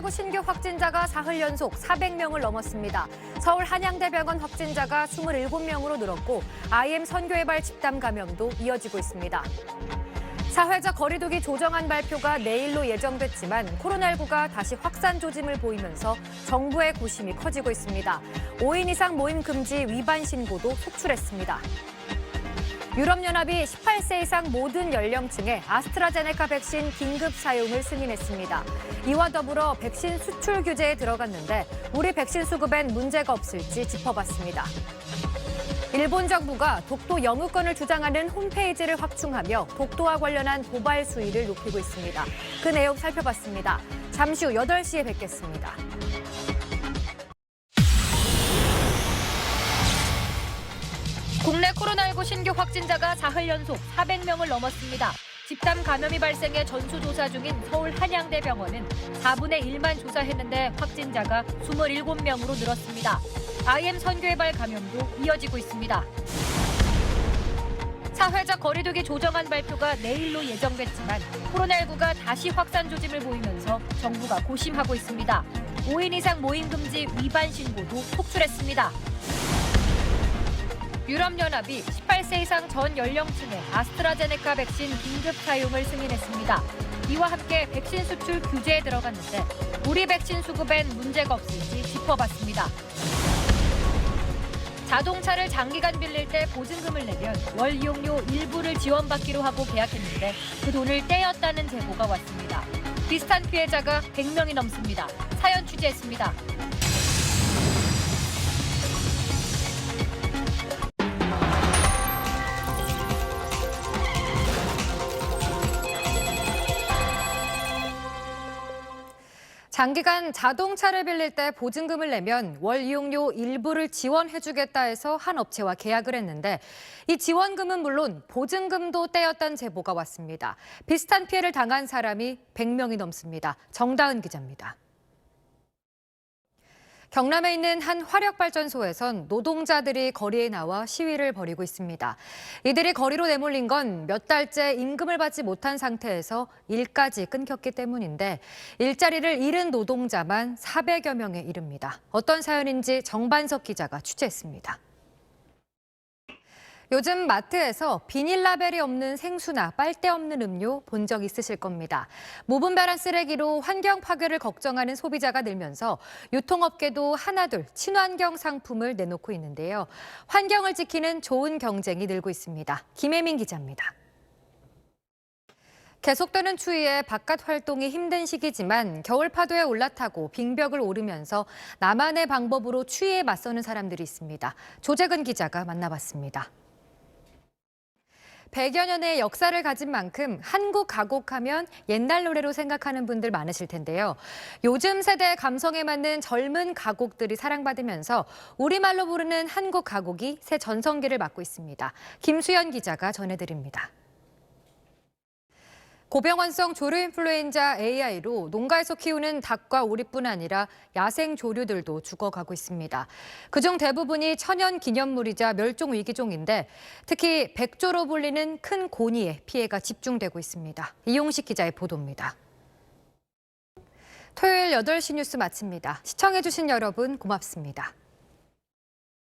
코로나19 신규 확진자가 사흘 연속 400명을 넘었습니다. 서울 한양대병원 확진자가 27명으로 늘었고 IM 선교회발 집단 감염도 이어지고 있습니다. 사회적 거리두기 조정안 발표가 내일로 예정됐지만 코로나19가 다시 확산 조짐을 보이면서 정부의 고심이 커지고 있습니다. 5인 이상 모임 금지 위반 신고도 속출했습니다. 유럽연합이 18세 이상 모든 연령층에 아스트라제네카 백신 긴급 사용을 승인했습니다. 이와 더불어 백신 수출 규제에 들어갔는데 우리 백신 수급엔 문제가 없을지 짚어봤습니다. 일본 정부가 독도 영유권을 주장하는 홈페이지를 확충하며 독도와 관련한 도발 수위를 높이고 있습니다. 그 내용 살펴봤습니다. 잠시 후 8시에 뵙겠습니다. 국내 코로나19 신규 확진자가 사흘 연속 400명을 넘었습니다. 집단 감염이 발생해 전수조사 중인 서울 한양대 병원은 4분의 1만 조사했는데 확진자가 27명으로 늘었습니다. IM 선교회발 감염도 이어지고 있습니다. 사회적 거리두기 조정안 발표가 내일로 예정됐지만 코로나19가 다시 확산 조짐을 보이면서 정부가 고심하고 있습니다. 5인 이상 모임 금지 위반 신고도 속출했습니다. 유럽연합이 18세 이상 전 연령층에 아스트라제네카 백신 긴급 사용을 승인했습니다. 이와 함께 백신 수출 규제에 들어갔는데 우리 백신 수급엔 문제가 없을지 짚어봤습니다. 자동차를 장기간 빌릴 때 보증금을 내면 월 이용료 일부를 지원받기로 하고 계약했는데 그 돈을 떼었다는 제보가 왔습니다. 비슷한 피해자가 100명이 넘습니다. 사연 취재했습니다. 장기간 자동차를 빌릴 때 보증금을 내면 월 이용료 일부를 지원해주겠다 해서 한 업체와 계약을 했는데 이 지원금은 물론 보증금도 떼었다는 제보가 왔습니다. 비슷한 피해를 당한 사람이 100명이 넘습니다. 정다은 기자입니다. 경남에 있는 한 화력발전소에선 노동자들이 거리에 나와 시위를 벌이고 있습니다. 이들이 거리로 내몰린 건 몇 달째 임금을 받지 못한 상태에서 일까지 끊겼기 때문인데 일자리를 잃은 노동자만 400여 명에 이릅니다. 어떤 사연인지 정반석 기자가 취재했습니다. 요즘 마트에서 비닐 라벨이 없는 생수나 빨대 없는 음료 본 적 있으실 겁니다. 무분별한 쓰레기로 환경 파괴를 걱정하는 소비자가 늘면서 유통업계도 하나둘 친환경 상품을 내놓고 있는데요. 환경을 지키는 좋은 경쟁이 늘고 있습니다. 김혜민 기자입니다. 계속되는 추위에 바깥 활동이 힘든 시기지만 겨울 파도에 올라타고 빙벽을 오르면서 나만의 방법으로 추위에 맞서는 사람들이 있습니다. 조재근 기자가 만나봤습니다. 100여 년의 역사를 가진 만큼 한국 가곡하면 옛날 노래로 생각하는 분들 많으실 텐데요. 요즘 세대의 감성에 맞는 젊은 가곡들이 사랑받으면서 우리말로 부르는 한국 가곡이 새 전성기를 맞고 있습니다. 김수연 기자가 전해드립니다. 고병환성 조류인플루엔자 AI로 농가에서 키우는 닭과 오리뿐 아니라 야생 조류들도 죽어가고 있습니다. 그중 대부분이 천연 기념물이자 멸종 위기종인데 특히 백조로 불리는 큰 고니에 피해가 집중되고 있습니다. 이용식 기자의 보도입니다. 토요일 8시 뉴스 마칩니다. 시청해주신 여러분 고맙습니다.